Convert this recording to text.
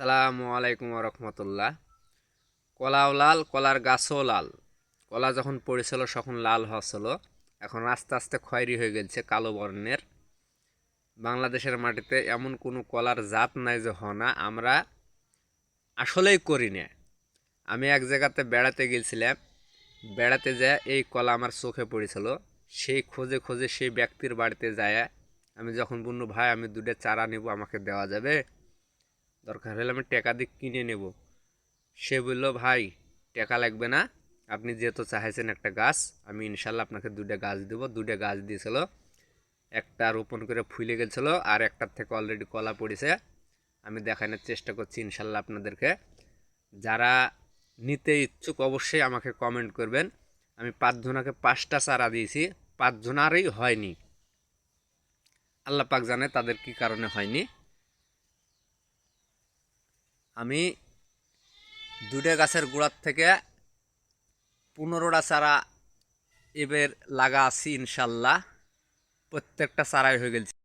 সালামু আলাইকুম রহমতুল্লাহ। কলাও লাল, কলার গাছও লাল। কলা যখন পড়েছিল তখন লাল হচ্ছিল এখন আস্তে আস্তে খয়েরি হয়ে গেছে কালো বর্ণের। বাংলাদেশের মাটিতে এমন কোনো কলার জাত নাই যে হ না। আমরা আসলেই করি না। আমি এক জায়গাতে বেড়াতে গেছিলাম। বেড়াতে যায় এই কলা আমার চোখে পড়েছিল। সেই খোঁজে খোঁজে সেই ব্যক্তির বাড়িতে যায় আমি যখন বলল, ভাই, আমি দুটো চারা নেব, আমাকে দেওয়া যাবে? দরকার হলে আমি টাকা দিয়ে কিনে নেব। সে বলল, ভাই, টাকা লাগবে না। আপনি যেহেতু চাইছেন একটা গাছ, আমি ইনশাল্লাহ আপনাকে দুটো গাছ দেবো। দুটো গাছ দিয়েছিল। একটা রোপণ করে ফুলে গেছিল আর একটার থেকে অলরেডি কলা পড়েছে। আমি দেখানোর চেষ্টা করছি ইনশাল্লাহ আপনাদেরকে। যারা নিতে ইচ্ছুক অবশ্যই আমাকে কমেন্ট করবেন। আমি পাঁচজনাকে পাঁচটা চারা দিয়েছি। পাঁচজনারই হয়নি। আল্লাহ পাক জানে তাদের কি কারণে হয়নি। আমি দুটা গাছের গোড়ার থেকে পনেরোটা চারা এবার লাগা আছি ইনশাল্লাহ। প্রত্যেকটা চারাই হয়ে গেছে